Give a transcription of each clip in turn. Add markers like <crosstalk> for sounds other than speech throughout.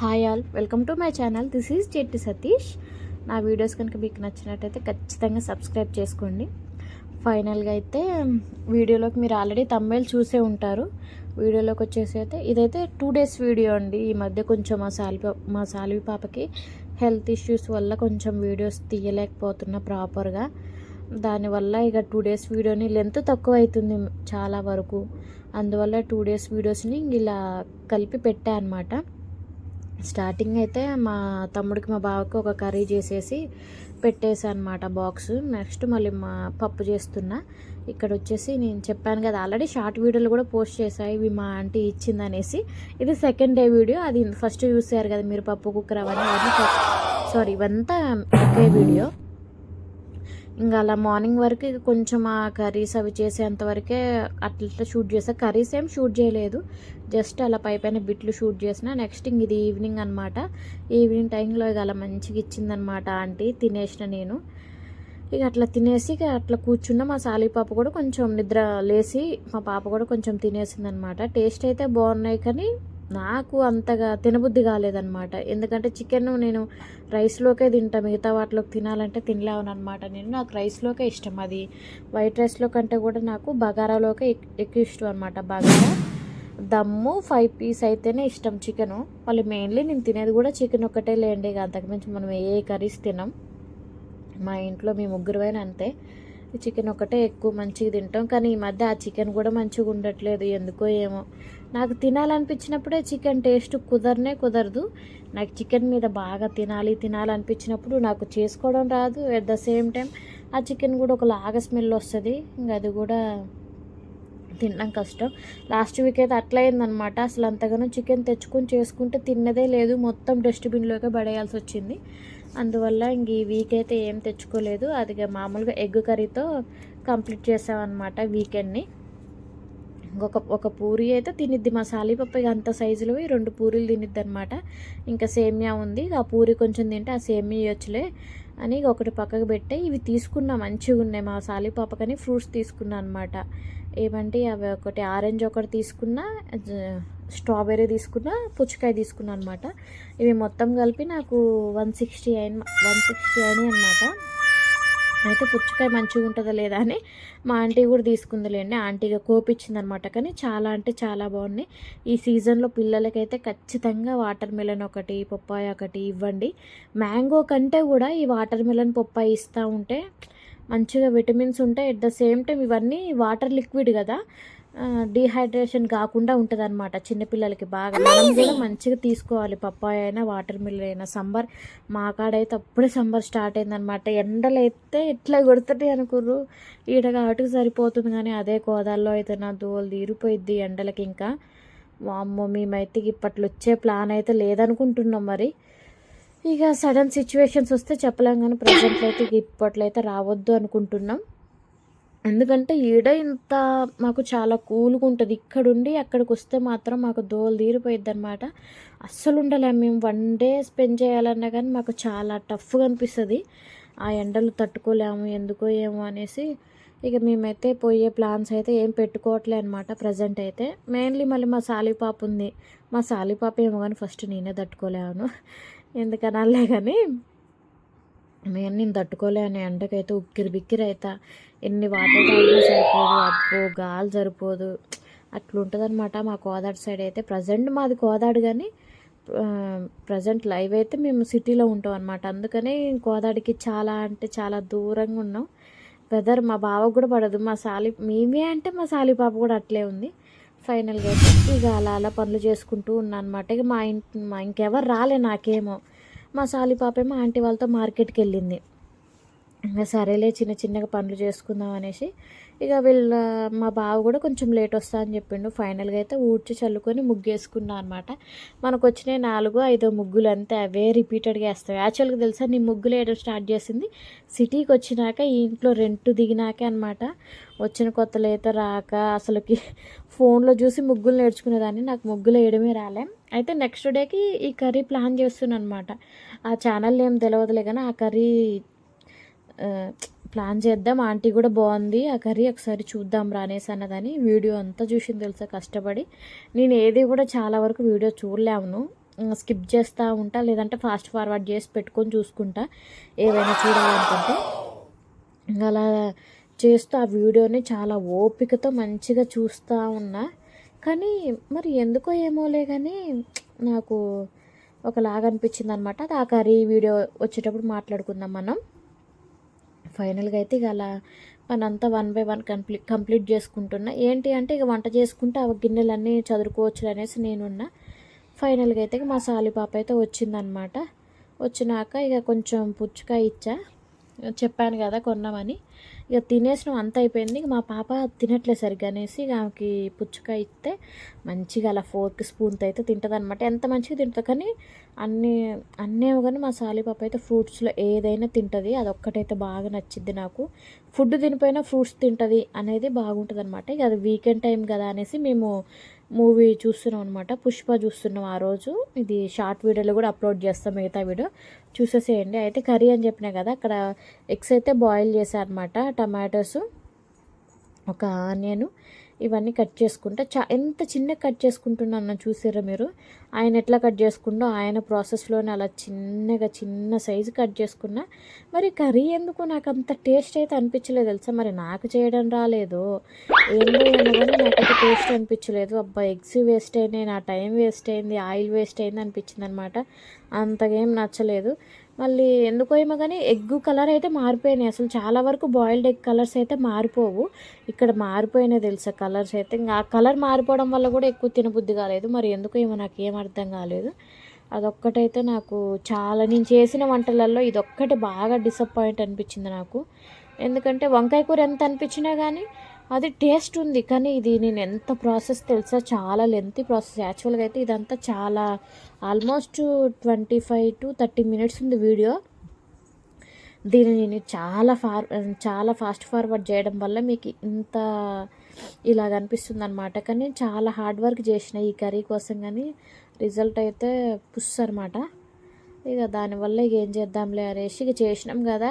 Hi all welcome to my channel this is Chetti Satish నా videos కనుక మీకు నచ్చినట్టయితే ఖచ్చితంగా సబ్స్క్రైబ్ చేసుకోండి. ఫైనల్గా అయితే um, వీడియోలోకి మీరు ఆల్రెడీ తమ్మేలు చూసే ఉంటారు. వీడియోలోకి వచ్చేసి అయితే ఇదైతే టూ డేస్ వీడియో అండి. ఈ మధ్య కొంచెం మా సాలి మా సాలివి పాపకి హెల్త్ ఇష్యూస్ వల్ల కొంచెం వీడియోస్ తీయలేకపోతున్నా ప్రాపర్గా దానివల్ల ఇక టూ డేస్ వీడియోని లెంత్ తక్కువ అవుతుంది చాలా వరకు. అందువల్ల టూ డేస్ వీడియోస్ని ఇలా కలిపి పెట్టా అనమాట స్టార్టింగ్ అయితే మా తమ్ముడికి మా బావకి ఒక కర్రీ చేసేసి పెట్టేశానమాట బాక్స్. నెక్స్ట్ మళ్ళీ మా పప్పు చేస్తున్నా. ఇక్కడ వచ్చేసి నేను చెప్పాను కదా ఆల్రెడీ షార్ట్ వీడియోలు కూడా పోస్ట్ చేశాయి ఇవి మా ఆంటీ ఇచ్చిందనేసి. ఇది సెకండ్ డే వీడియో అది ఫస్ట్ చూసారు కదా మీరు పప్పు కుక్కర్ అవన్నీ అవన్నీ సారీ ఇవంతా ఒకే వీడియో. ఇంకా అలా మార్నింగ్ వరకు ఇక కొంచెం ఆ కర్రీస్ అవి చేసేంత వరకే అట్లా షూట్ చేసా. కర్రీస్ ఏం షూట్ చేయలేదు. జస్ట్ అలా పై పైన బిట్లు షూట్ చేసిన. నెక్స్ట్ ఇంక ఇది ఈవినింగ్ అనమాట ఈవినింగ్ టైంలో ఇక అలా మంచిగా ఇచ్చిందనమాట ఆంటీ. తినేసిన నేను. ఇక అట్లా తినేసి ఇక అట్లా కూర్చున్న. మా సాలి పాప కూడా కొంచెం నిద్ర లేచి మా పాప కూడా కొంచెం తినేసింది అనమాట టేస్ట్ అయితే బాగున్నాయి కానీ నాకు అంతగా తినబుద్ధి కాలేదన్నమాట. ఎందుకంటే చికెన్ నేను రైస్లోకే తింటా. మిగతా వాటిలోకి తినాలంటే తినలేవను అనమాట నేను నాకు రైస్లోకే ఇష్టం అది. వైట్ రైస్లో కంటే కూడా నాకు బగారాలోకే ఎక్కువ ఇష్టం అనమాట బగారా దమ్ము ఫైవ్ పీస్ అయితేనే ఇష్టం చికెను. మళ్ళీ మెయిన్లీ నేను తినేది కూడా చికెన్ ఒక్కటే లేండి ఇక. అంతకుమించి మనం ఏ కర్రీస్ తినాం. మా ఇంట్లో మీ ముగ్గురువైనా అంతే. చికెన్ ఒకటే ఎక్కువ మంచిగా తింటాం. కానీ ఈ మధ్య ఆ చికెన్ కూడా మంచిగా ఉండట్లేదు. ఎందుకో ఏమో. నాకు తినాలనిపించినప్పుడే చికెన్ టేస్ట్ కుదరనే కుదరదు. నాకు చికెన్ మీద బాగా తినాలి తినాలనిపించినప్పుడు నాకు చేసుకోవడం రాదు. ఎట్ ద సేమ్ టైం ఆ చికెన్ కూడా ఒక లాగా స్మెల్ వస్తుంది. ఇంకా అది కూడా తినడం కష్టం. లాస్ట్ వీక్ అయితే అట్లా అయిందనమాట అసలు అంతగానో చికెన్ తెచ్చుకొని చేసుకుంటే తిన్నదే లేదు. మొత్తం డస్ట్బిన్లోకే పడేయాల్సి వచ్చింది. అందువల్ల ఇంక ఈ వీక్ అయితే ఏం తెచ్చుకోలేదు. అది మామూలుగా ఎగ్ కర్రీతో కంప్లీట్ చేసామన్నమాట వీకెండ్ని ఇంకొక ఒక పూరి అయితే తినిద్ది. మా సాలీపప్పు ఇక అంత సైజులోవి రెండు పూరీలు తినిద్ది అనమాట ఇంకా సేమియా ఉంది. ఆ పూరి కొంచెం తింటే ఆ సేమియా ఇవ్వచ్చులే అని ఒకటి పక్కకు పెట్టే ఇవి తీసుకున్నా మంచిగా ఉన్నాయి. మా సాలీపాపకని ఫ్రూట్స్ తీసుకున్నా అనమాట ఏమంటే అవి ఒకటి ఆరెంజ్ ఒకటి తీసుకున్నా స్ట్రాబెర్రీ తీసుకున్నా పుచ్చకాయ తీసుకున్నా అనమాట ఇవి మొత్తం కలిపి నాకు వన్ సిక్స్టీ అయిన వన్ సిక్స్టీ అయినాయి అనమాట అయితే పుచ్చకాయ మంచిగా ఉంటుందా లేదా అని మా ఆంటీ కూడా తీసుకుందిలేండి. ఆంటీగా కోపించింది అనమాట కానీ చాలా అంటే చాలా బాగున్నాయి ఈ సీజన్లో పిల్లలకైతే ఖచ్చితంగా వాటర్ మిలన్ ఒకటి పప్పాయ ఒకటి ఇవ్వండి. మ్యాంగో కంటే కూడా ఈ వాటర్ మిలన్ పప్పాయ ఇస్తూ ఉంటే మంచిగా విటమిన్స్ ఉంటాయి. ఎట్ ద సేమ్ టైం ఇవన్నీ వాటర్ లిక్విడ్ కదా. డీహైడ్రేషన్ కాకుండా ఉంటుంది అనమాట చిన్నపిల్లలకి బాగా. మనం కూడా మంచిగా తీసుకోవాలి. పప్పాయ అయినా వాటర్ మిల్ అయినా. సమ్మర్ మా కాడైతే అప్పుడే సమ్మర్ స్టార్ట్ అయిందనమాట ఎండలు అయితే ఎట్లా కొడుతుంది అనుకుర్రు. ఈడ కాబట్టి సరిపోతుంది కానీ అదే గోదాల్లో అయితే నా దోలు తీరిపోయిద్ది ఎండలకి ఇంకా. వామ్మో మేమైతే ఇప్పట్లో వచ్చే ప్లాన్ అయితే లేదనుకుంటున్నాం మరి. ఇక సడన్ సిచ్యువేషన్స్ వస్తే చెప్పలేం కానీ ప్రజెంట్లో అయితే ఇప్పట్లో అయితే రావద్దు అనుకుంటున్నాం. ఎందుకంటే ఈడ ఇంత మాకు చాలా కూల్గా ఉంటుంది ఇక్కడుండి అక్కడికి వస్తే మాత్రం మాకు దోలు తీరిపోయిద్ది అనమాట అస్సలు ఉండలేము మేము వన్ డే స్పెండ్ చేయాలన్నా కానీ మాకు చాలా టఫ్గా అనిపిస్తుంది ఆ ఎండలు తట్టుకోలేము ఎందుకో ఏమో అనేసి ఇక మేమైతే పోయే ప్లాన్స్ అయితే ఏం పెట్టుకోవట్లే అనమాట ప్రజెంట్ అయితే. మెయిన్లీ మళ్ళీ మా సాలిపాప ఉంది. మా సాలిపాప ఏమో కానీ ఫస్ట్ నేనే తట్టుకోలేను. ఎందుకనాలే కానీ నేను నేను తట్టుకోలేను ఎండకైతే ఉక్కిరి బిక్కిరి అవుతా ఎన్ని వాటర్ తాగినా సరిపోదు అబ్బో గాలి సరిపోదు. అట్లుంటుందన్నమాట మా కోదాడు సైడ్ అయితే. ప్రజెంట్ మాది కోదాడు కానీ ప్రజెంట్ లైవ్ అయితే మేము సిటీలో ఉంటాం అనమాట అందుకని కోదాడికి చాలా అంటే చాలా దూరంగా ఉన్నాం. వెదర్ మా బావకు కూడా పడదు. మా సాలి మేమే అంటే మా సాలి పాప కూడా అట్లే ఉంది. ఫైనల్గా అయితే ఇక అలా అలా పనులు చేసుకుంటూ ఉన్నానమాట ఇక మా ఇంటి మా ఇంకెవరు రాలే నాకేమో. మా సాలి పాపేమో ఆంటీ వాళ్ళతో మార్కెట్కి వెళ్ళింది. సరేలే చిన్న చిన్నగా పనులు చేసుకుందాం అనేసి ఇక వీళ్ళ మా బావ కూడా కొంచెం లేట్ వస్తా అని చెప్పిండు. ఫైనల్గా అయితే ఊడ్చి చల్లుకొని ముగ్గేసుకున్నా అనమాట మనకు వచ్చినాయి నాలుగో ఐదో ముగ్గులు అంతే అవే రిపీటెడ్గా వేస్తాయి. యాక్చువల్గా తెలుసా నీ ముగ్గులు వేయడం స్టార్ట్ చేసింది? సిటీకి వచ్చినాక ఈ ఇంట్లో రెంట్ దిగినాకే అనమాట వచ్చిన కొత్తలో అయితే రాక అసలుకి ఫోన్లో చూసి ముగ్గులు నేర్చుకునేదాన్ని. నాకు ముగ్గులు వేయడమే రాలే. అయితే నెక్స్ట్ డేకి ఈ కర్రీ ప్లాన్ చేస్తున్నాను అనమాట ఆ ఛానల్ ఏం తెలియదులే కానీ ఆ కర్రీ ప్లాన్ చేద్దాం. ఆంటీ కూడా బాగుంది. ఆ కర్రీ ఒకసారి చూద్దాం రానేసి అన్నదని వీడియో అంతా చూసింది తెలుసా కష్టపడి. నేను ఏది కూడా చాలా వరకు వీడియో చూడలేము స్కిప్ చేస్తూ ఉంటా లేదంటే ఫాస్ట్ ఫార్వర్డ్ చేసి పెట్టుకొని చూసుకుంటా. ఏవైనా చూడాలనుకుంటే. అలా చేస్తూ ఆ వీడియోని చాలా ఓపికతో మంచిగా చూస్తూ ఉన్నా. కానీ మరి ఎందుకో ఏమోలే కానీ నాకు ఒకలాగా అనిపించింది అనమాట అది ఆ కర్రీ వీడియో వచ్చేటప్పుడు మాట్లాడుకుందాం మనం. ఫైనల్గా అయితే ఇక అలా పనంతా one by one complete complete చేసుకుంటున్నా. ఏంటి అంటే ఇక వంట చేసుకుంటే ఆ గిన్నెలన్నీ చదువుకోవచ్చు అనేసి నేనున్నా. ఫైనల్గా అయితే ఇక మా సాలి పాప అయితే వచ్చిందనమాట. వచ్చినాక ఇక కొంచెం పుచ్చకాయ ఇచ్చా. చెప్పాను కదా కొన్నామని. ఇక తినేసిన అంత అయిపోయింది. మా పాప తినట్లేదు సరిగ్గా అనేసి ఇక ఆమెకి పుచ్చుక ఇస్తే మంచిగా అలా ఫోర్క్ స్పూన్తో అయితే తింటుంది అనమాట ఎంత మంచిగా తింటుంది కానీ అన్నీ అన్నీ కానీ మా సాలి పాప అయితే ఫ్రూట్స్లో ఏదైనా తింటుంది. అదొక్కటైతే బాగా నచ్చింది నాకు. ఫుడ్ తినిపోయినా ఫ్రూట్స్ తింటుంది అనేది బాగుంటుంది అనమాట ఇక అది వీకెండ్ టైం కదా అనేసి మేము మూవీ చూస్తున్నాం అనమాట పుష్ప చూస్తున్నాం ఆ రోజు. ఇది షార్ట్ వీడియోలో కూడా అప్లోడ్ చేస్తాం మిగతా వీడియో. చూసేసేయండి. అయితే కర్రీ అని చెప్పినా కదా అక్కడ ఎగ్స్ అయితే బాయిల్ చేశారనమాట అనమాట టమాటోస్ ఒక ఆనియన్ ఇవన్నీ కట్ చేసుకుంటా. చా ఎంత చిన్నగా కట్ చేసుకుంటున్నాను చూసారా మీరు? ఆయన ఎట్లా కట్ చేసుకుంటో ఆయన ప్రాసెస్లోనే అలా చిన్నగా చిన్న సైజు కట్ చేసుకున్నా. మరి కర్రీ ఎందుకు? నాకు అంత టేస్ట్ అయితే అనిపించలేదు తెలుసా? మరి నాకు చేయడం రాలేదు. ఏంటో ఏమో కానీ నాకైతే టేస్ట్ అనిపించలేదు. అబ్బా ఎగ్స్ వేస్ట్ అయినాయి నా టైం వేస్ట్ అయింది ఆయిల్ వేస్ట్ అయింది అనిపించింది అనమాట అంతగా ఏం నచ్చలేదు. మళ్ళీ ఎందుకో ఏమో కానీ ఎగ్ కలర్ అయితే మారిపోయినాయి. అసలు చాలా వరకు బాయిల్డ్ ఎగ్ కలర్స్ అయితే మారిపోవు. ఇక్కడ మారిపోయినాయి తెలుసా కలర్స్ అయితే. ఇంకా ఆ కలర్ మారిపోవడం వల్ల కూడా ఎక్కువ తినబుద్ధి కాలేదు. మరి ఎందుకో ఏమో నాకు ఏం అర్థం కాలేదు. అదొక్కటైతే నాకు చాలా నేను చేసిన వంటలలో ఇదొక్కటి బాగా డిసప్పాయింట్ అనిపించింది నాకు. ఎందుకంటే వంకాయ కూర ఎంత అనిపించినా కానీ అది టేస్ట్ ఉంది కానీ ఇది నేను ఎంత ప్రాసెస్ తెలుసా? చాలా లెంతీ ప్రాసెస్ యాక్చువల్గా అయితే ఇదంతా చాలా almost twenty five to thirty minutes ఉంది వీడియో దీన్ని నేను చాలా ఫార్ చాలా ఫాస్ట్ ఫార్వర్డ్ చేయడం వల్ల మీకు ఇంత ఇలాగ అనిపిస్తుంది అనమాట కానీ చాలా హార్డ్ వర్క్ చేసిన ఈ కర్రీ కోసం కానీ రిజల్ట్ అయితే పుస్ అనమాట ఇక దానివల్ల ఇక ఏం చేద్దాంలే అనేసి ఇక చేసినాం కదా.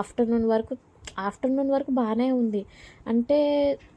ఆఫ్టర్నూన్ వరకు ఆఫ్టర్నూన్ వరకు బాగానే ఉంది. అంటే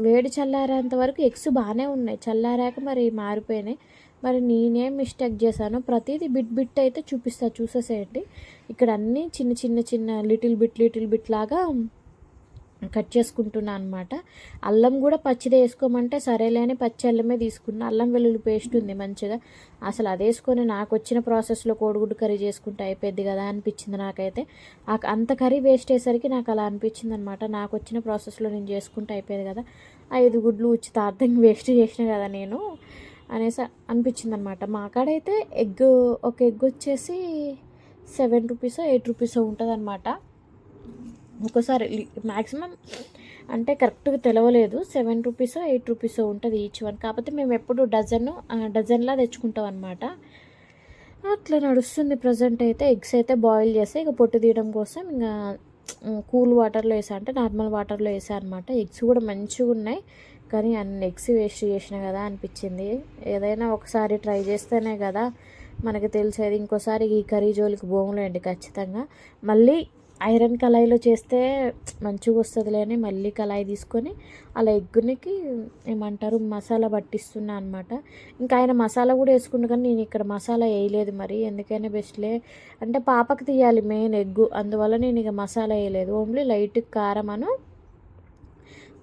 వేడి చల్లారేంత వరకు ఎగ్స్ బాగానే ఉన్నాయి. చల్లారాక మరి మారిపోయినాయి. మరి నేనేం మిస్టేక్ చేశాను ప్రతిదీ బిట్ బిట్ అయితే చూపిస్తా. చూసేసేయండి. ఇక్కడ అన్నీ చిన్న చిన్న చిన్న లిటిల్ బిట్ లిటిల్ బిట్ లాగా కట్ చేసుకుంటున్నా అనమాట అల్లం కూడా పచ్చిదే వేసుకోమంటే సరేలే అని పచ్చి అల్లమే తీసుకున్నా. అల్లం వెల్లుల్లి పేస్ట్ ఉంది మంచిగా. అసలు అది వేసుకొని నాకు వచ్చిన ప్రాసెస్లో కోడిగుడ్డు కర్రీ చేసుకుంటే అయిపోద్ది కదా అనిపించింది నాకైతే. అంత కర్రీ వేస్ట్ అయ్యేసరికి నాకు అలా అనిపించింది అనమాట నాకు వచ్చిన ప్రాసెస్లో నేను చేసుకుంటే అయిపోయేది కదా. ఐదు గుడ్లు ఉచితార్థంగా వేస్ట్ చేసిన కదా నేను అనేసి అనిపించింది అనమాట మా కాడైతే ఎగ్ ఒక ఎగ్ వచ్చేసి సెవెన్ రూపీసో ఎయిట్ రూపీసో ఉంటుంది అనమాట ఒక్కోసారి మ్యాక్సిమం అంటే కరెక్ట్గా తెలవలేదు. సెవెన్ రూపీస్ ఎయిట్ రూపీస్ ఉంటుంది ఈచ్ వన్ కాకపోతే మేము ఎప్పుడు డజన్ డజన్లా తెచ్చుకుంటాం అనమాట అట్లా నడుస్తుంది ప్రజెంట్ అయితే. ఎగ్స్ అయితే బాయిల్ చేస్తే ఇక పొట్టు తీయడం కోసం ఇంకా కూల్ వాటర్లో వేసా అంటే నార్మల్ వాటర్లో వేసా అనమాట ఎగ్స్ కూడా మంచిగా ఉన్నాయి. కానీ అన్ని ఎగ్స్ వేస్ట్ చేసిన కదా అనిపించింది. ఏదైనా ఒకసారి ట్రై చేస్తేనే కదా మనకి తెలిసేది. ఇంకోసారి ఈ కర్రీ జోలికి పోములేండి ఖచ్చితంగా. మళ్ళీ ఐరన్ కళాయిలో చేస్తే మంచిగా వస్తుందిలే అని మళ్ళీ కళాయి తీసుకొని అలా ఎగ్గునికి ఏమంటారు మసాలా పట్టిస్తున్నా అనమాట ఇంకా ఆయన మసాలా కూడా వేసుకుంటు కానీ నేను ఇక్కడ మసాలా వేయలేదు మరి ఎందుకైనా బెస్ట్లే అంటే పాపకు తీయాలి మెయిన్ ఎగ్గు అందువల్ల నేను ఇక మసాలా వేయలేదు. ఓన్లీ లైట్ కారం అను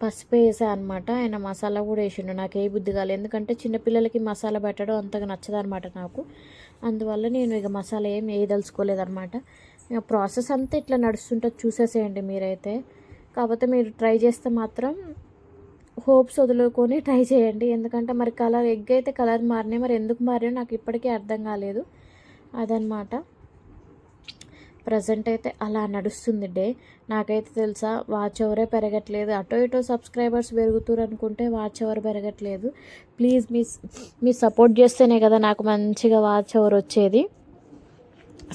పసుపు వేసా అనమాట ఆయన మసాలా కూడా వేసిండు. నాకు ఏ బుద్ధి కాలేదు ఎందుకంటే చిన్నపిల్లలకి మసాలా పెట్టడం అంతగా నచ్చదనమాట నాకు. అందువల్ల నేను ఇక మసాలా ఏం వేయదలుచుకోలేదనమాట ప్రాసెస్ అంతా ఇట్లా నడుస్తుంటుంది చూసేసేయండి మీరైతే. కాకపోతే మీరు ట్రై చేస్తే మాత్రం హోప్స్ వదులుకొని <laughs> ట్రై చేయండి. ఎందుకంటే మరి కలర్ ఎగ్ అయితే కలర్ మారినాయి మరి ఎందుకు మారినాయో నాకు ఇప్పటికీ అర్థం కాలేదు. అదనమాట ప్రజెంట్ అయితే అలా నడుస్తుంది డే. నాకైతే తెలుసా వాచ్ ఎవరే పెరగట్లేదు. అటో ఇటో సబ్స్క్రైబర్స్ పెరుగుతారు అనుకుంటే వాచ్ ఎవరు పెరగట్లేదు. ప్లీజ్ మీ మీ సపోర్ట్ చేస్తేనే కదా నాకు మంచిగా వాచ్ ఎవరు వచ్చేది.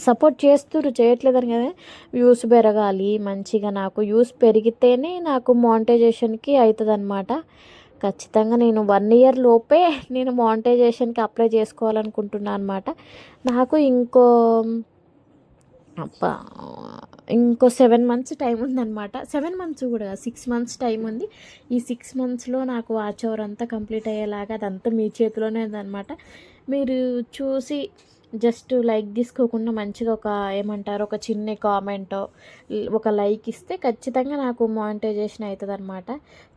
సపోర్ట్ చేస్తురు చేయట్లేదని కదా. వ్యూస్ పెరగాలి మంచిగా నాకు వ్యూస్ పెరిగితేనే నాకు మానిటైజేషన్కి అవుతుంది అనమాట ఖచ్చితంగా నేను వన్ ఇయర్ లోపే నేను మానిటైజేషన్కి అప్లై చేసుకోవాలనుకుంటున్నాను అనమాట నాకు ఇంకో ఇంకో సెవెన్ మంత్స్ టైం ఉందన్నమాట. సెవెన్ మంత్స్ కూడా సిక్స్ మంత్స్ టైం ఉంది. ఈ సిక్స్ మంత్స్లో నాకు వాచ్ ఓవర్ అంతా కంప్లీట్ అయ్యేలాగా అదంతా మీ చేతిలోనే ఉందన్నమాట. మీరు చూసి జస్ట్ లైక్ తీసుకోకుండా మంచిగా ఒక ఏమంటారు ఒక చిన్న కామెంటో ఒక లైక్ ఇస్తే ఖచ్చితంగా నాకు మానిటైజేషన్ అవుతుంది అనమాట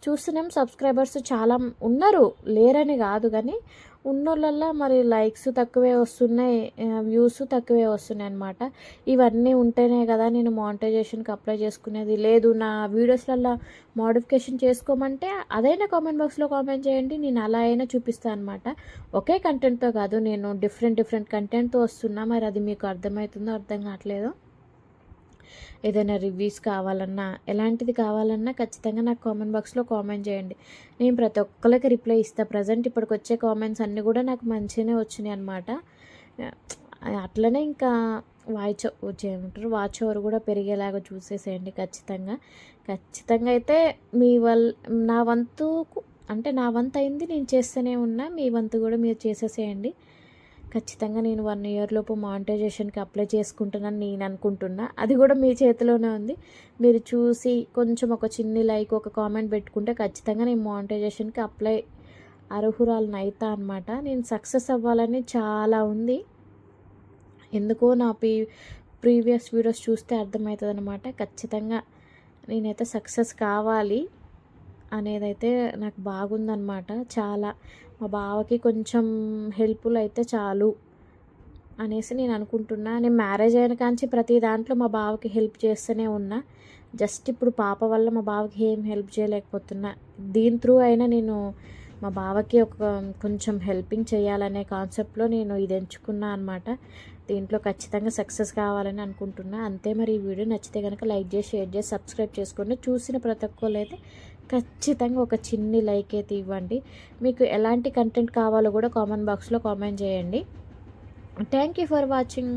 చూస్తున్నాం సబ్స్క్రైబర్స్ చాలా ఉన్నారు లేరని కాదు కానీ ఉన్నోళ్ళల్లో మరి లైక్స్ తక్కువే వస్తున్నాయి వ్యూస్ తక్కువే వస్తున్నాయి అనమాట ఇవన్నీ ఉంటేనే కదా నేను మానిటైజేషన్కి అప్లై చేసుకునేది. లేదు నా వీడియోస్లలో మోడిఫికేషన్ చేసుకోమంటే అదైనా కామెంట్ బాక్స్లో కామెంట్ చేయండి నేను అలా అయినా చూపిస్తాను అనమాట ఒకే కంటెంట్తో కాదు నేను డిఫరెంట్ డిఫరెంట్ కంటెంట్తో వస్తున్నా. మరి అది మీకు అర్థమవుతుందో అర్థం కావట్లేదు ఏదైనా రివ్యూస్ కావాలన్నా ఎలాంటిది కావాలన్నా ఖచ్చితంగా నాకు కామెంట్ బాక్స్లో కామెంట్ చేయండి. నేను ప్రతి ఒక్కరికి రిప్లై ఇస్తాను ప్రజెంట్ ఇప్పటికి వచ్చే కామెంట్స్ అన్నీ కూడా నాకు మంచిగానే వచ్చినాయి అనమాట అట్లనే ఇంకా వాచ్ ఏమంటారు వాచ్ ఓవర్ కూడా పెరిగేలాగా చూసేసేయండి ఖచ్చితంగా. ఖచ్చితంగా అయితే మీ వల్ నా వంతు అంటే నా వంతు అయింది నేను చేస్తూనే ఉన్నా. మీ వంతు కూడా మీరు చేసేసేయండి. ఖచ్చితంగా నేను వన్ ఇయర్ లోపు మానిటైజేషన్కి అప్లై చేసుకుంటున్నాను నేను అనుకుంటున్నా. అది కూడా మీ చేతిలోనే ఉంది. మీరు చూసి కొంచెం ఒక చిన్ని లైక్ ఒక కామెంట్ పెట్టుకుంటే ఖచ్చితంగా నేను మానిటైజేషన్కి అప్లై అర్హురాలను అవుతా అనమాట నేను సక్సెస్ అవ్వాలని చాలా ఉంది. ఎందుకో నా ప్రీ ప్రీవియస్ వీడియోస్ చూస్తే అర్థమవుతుంది అనమాట ఖచ్చితంగా నేనైతే సక్సెస్ కావాలి. అనేదైతే నాకు బాగుందనమాట చాలా. మా బావకి కొంచెం హెల్ప్ఫుల్ అయితే చాలు అనేసి నేను అనుకుంటున్నా. నేను మ్యారేజ్ అయిన కాంచి ప్రతి దాంట్లో మా బావకి హెల్ప్ చేస్తూనే ఉన్నా. జస్ట్ ఇప్పుడు పాప వల్ల మా బావకి ఏం హెల్ప్ చేయలేకపోతున్నా. దీని త్రూ అయినా నేను మా బావకి ఒక కొంచెం హెల్పింగ్ చేయాలనే కాన్సెప్ట్లో నేను ఇది ఎంచుకున్నా అనమాట దీంట్లో ఖచ్చితంగా సక్సెస్ కావాలని అనుకుంటున్నా. అంతే మరి ఈ వీడియో నచ్చితే కనుక లైక్ చేసి షేర్ చేసి సబ్స్క్రైబ్ చేసుకోండి చూసిన ప్రతి ఒక్కళ్ళు అయితే ఖచ్చితంగా ఒక చిన్ని లైక్ అయితే ఇవ్వండి. మీకు ఎలాంటి కంటెంట్ కావాలో కూడా కామెంట్ బాక్స్లో కామెంట్ చేయండి. Thank you for watching.